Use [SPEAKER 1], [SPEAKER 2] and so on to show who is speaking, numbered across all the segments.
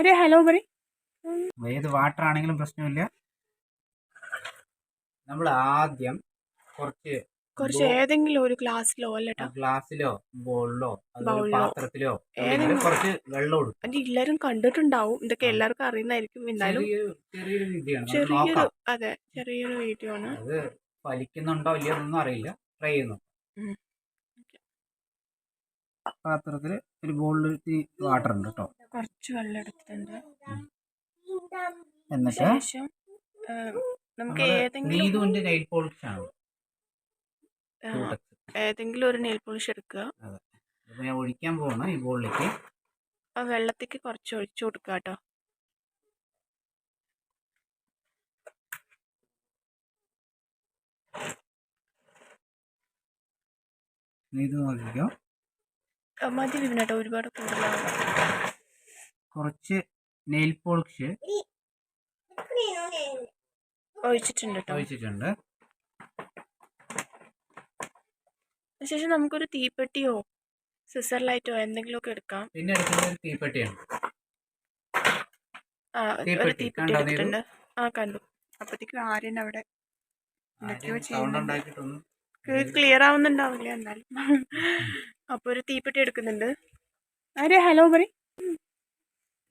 [SPEAKER 1] ആരെ ഹലോ പറ
[SPEAKER 2] ഏത് വാട്ടർ ആണെങ്കിലും പ്രശ്നമില്ല. നമ്മൾ ആദ്യം കുറച്ച്
[SPEAKER 1] കുറച്ച് ഏതെങ്കിലും ഒരു ഗ്ലാസ്സിലോ അല്ലട്ടോ?
[SPEAKER 2] ഗ്ലാസ്സിലോ ബോളിലോ പാത്രത്തിലോ
[SPEAKER 1] ഏതെങ്കിലും-
[SPEAKER 2] കുറച്ച് വെള്ളം കൊടുക്കും.
[SPEAKER 1] അത് എല്ലാരും കണ്ടിട്ടുണ്ടാവും. ഇതൊക്കെ എല്ലാവർക്കും അറിയുന്നതായിരിക്കും. എന്നാലും
[SPEAKER 2] ചെറിയൊരു
[SPEAKER 1] അതെ ചെറിയൊരു വീഡിയോ ആണ്.
[SPEAKER 2] അത് ഫലിക്കുന്നുണ്ടോ ഇല്ലയോ എന്നൊന്നും അറിയില്ല. ട്രൈ ചെയ്യുന്നു. പാത്രത്തിൽ ഒരു ബോളിൽ വാട്ടർ ഉണ്ട് കേട്ടോ
[SPEAKER 1] കുറച്ച് വെള്ളം എടുത്തിട്ടുണ്ട്.
[SPEAKER 2] എന്നിട്ട്
[SPEAKER 1] ശേഷം നമുക്ക് ഏതെങ്കിലും
[SPEAKER 2] നീതുവിന്റെ നെയിൽ പോളിഷ് ആണ്.
[SPEAKER 1] ഏതെങ്കിലും ഒരു നെയിൽ പോളിഷ് എടുക്കുക.
[SPEAKER 2] ഞാൻ ഒഴിക്കാൻ പോകണം ഈ ബോളിലേക്ക്.
[SPEAKER 1] ആ വെള്ളത്തേക്ക് കുറച്ച് ഒഴിച്ചു കൊടുക്കുക കേട്ടോ
[SPEAKER 2] നീതു നോക്കിക്കോ.
[SPEAKER 1] മതി വിപിനേട്ടോ ഒരുപാട് കൂടുതലാണ്
[SPEAKER 2] കുറച്ച് നെയിൽ പോളിഷ്
[SPEAKER 1] ഒഴിച്ചിട്ടുണ്ട് കേട്ടോ
[SPEAKER 2] ഒഴിച്ചിട്ടുണ്ട്.
[SPEAKER 1] അതിനുശേഷം നമുക്കൊരു തീപ്പെട്ടിയോ സിസർ ലൈറ്റോ എന്തെങ്കിലുമൊക്കെ എടുക്കാം.
[SPEAKER 2] പിന്നെ എടുക്കുന്നത് തീപ്പെട്ടിയാണ്
[SPEAKER 1] ആ ഒരു
[SPEAKER 2] തീപ്പെട്ടി.
[SPEAKER 1] എടുത്തിട്ടുണ്ട്. ആ കണ്ടു. അപ്പത്തേക്കും ആര്യൻ അവിടെ എന്തൊക്കെയോ ചെയ്യുന്നുണ്ട്.
[SPEAKER 2] ഉണ്ടാക്കിയിട്ടൊന്നും
[SPEAKER 1] ക്ലിയർ ആവുന്നുണ്ടാവില്ല എന്നാലും. അപ്പൊ ഒരു തീപ്പെട്ടി എടുക്കുന്നുണ്ട്. ആരെ? ഹലോ പറ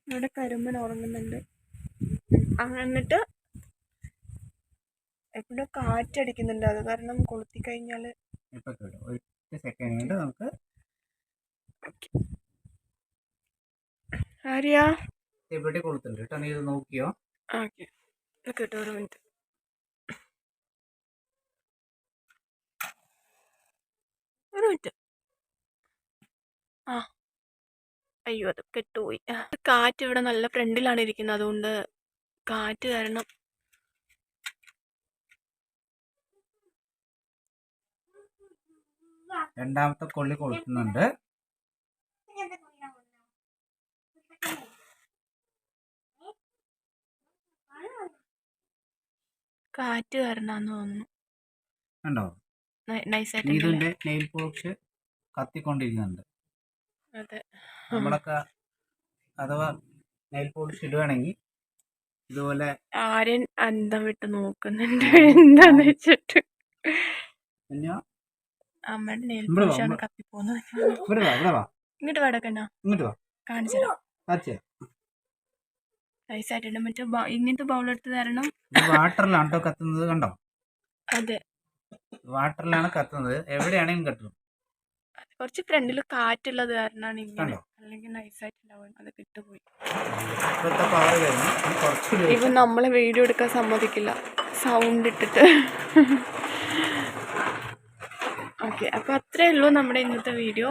[SPEAKER 1] ഇവിടെ കരുമ്പൻ ഉറങ്ങുന്നുണ്ട്. എന്നിട്ട് എപ്പോഴും കാറ്റടിക്കുന്നുണ്ട്. അത് കാരണം കൊളുത്തി
[SPEAKER 2] കഴിഞ്ഞാൽ സെക്കൻഡ് നമുക്ക്
[SPEAKER 1] ആര്യാ?
[SPEAKER 2] കൊടുത്തിട്ടുണ്ട് കേട്ടോ നീ ഇത് നോക്കിയോ?
[SPEAKER 1] ഓക്കെ. കേട്ടോ ഒരു മിനിറ്റ്. മിനിറ്റ് ആ. അയ്യോ അത് കെട്ടുപോയി കാറ്റ് ഇവിടെ നല്ല ഫ്രണ്ടിലാണ് ഇരിക്കുന്നത്. അതുകൊണ്ട് കാറ്റ് കാരണം.
[SPEAKER 2] രണ്ടാമത്തെ കൊള്ളി കൊളുത്തുന്നുണ്ട്.
[SPEAKER 1] കാറ്റ് കാരണമാന്ന് തോന്നുന്നു.
[SPEAKER 2] കണ്ടോ?
[SPEAKER 1] നൈസായിട്ട്
[SPEAKER 2] നീതുവിന്റെ നെയിൽ പോളിഷ് കത്തിക്കൊണ്ടിരിക്കുന്നുണ്ട്.
[SPEAKER 1] അതെ.
[SPEAKER 2] നമ്മളൊക്കെ അഥവാ നെയിൽ പോളിഷ് ഇടുകയാണെങ്കിൽ ഇതുപോലെ
[SPEAKER 1] ആര്യൻ അന്തം വിട്ട് നോക്കുന്നുണ്ട്. എന്താന്ന് വെച്ചിട്ട്.
[SPEAKER 2] പിന്നെ
[SPEAKER 1] അമ്മയുടെ നെയിൽ പോളിഷാണ് കത്തിപ്പോകുന്നത് ഇങ്ങോട്ട് വടക്കണ്ണ
[SPEAKER 2] ഇങ്ങോട്ട് വാ.
[SPEAKER 1] നൈസായിട്ടുണ്ട് മറ്റേ ഇങ്ങനത്തെ ബൗൾ എടുത്ത് തരണം.
[SPEAKER 2] വാട്ടറിലാണ് കേട്ടോ കത്തുന്നത് കണ്ടോ?
[SPEAKER 1] അതെ.
[SPEAKER 2] വാട്ടറിലാണ് കത്തുന്നത്. എവിടെയാണെങ്കിലും കത്തും.
[SPEAKER 1] കുറച്ച് ഫ്രണ്ടിൽ കാറ്റുള്ളത് കാരണമാണ് ഇങ്ങനെ
[SPEAKER 2] കണ്ടോ?
[SPEAKER 1] അല്ലെങ്കിൽ നൈസായിട്ടുണ്ടാവും. അത് കിട്ടുപോയി.
[SPEAKER 2] ഇപ്പോഴത്തെ പവർ വരുന്നു ഇനി കുറച്ചുകൂടി
[SPEAKER 1] ഇവൻ നമ്മളെ വീഡിയോ എടുക്കാൻ സമ്മതിക്കില്ല. സൗണ്ട് ഇട്ടിട്ട്. ഓക്കെ അപ്പോൾ അത്രേ ഉള്ളൂ നമ്മുടെ ഇന്നത്തെ വീഡിയോ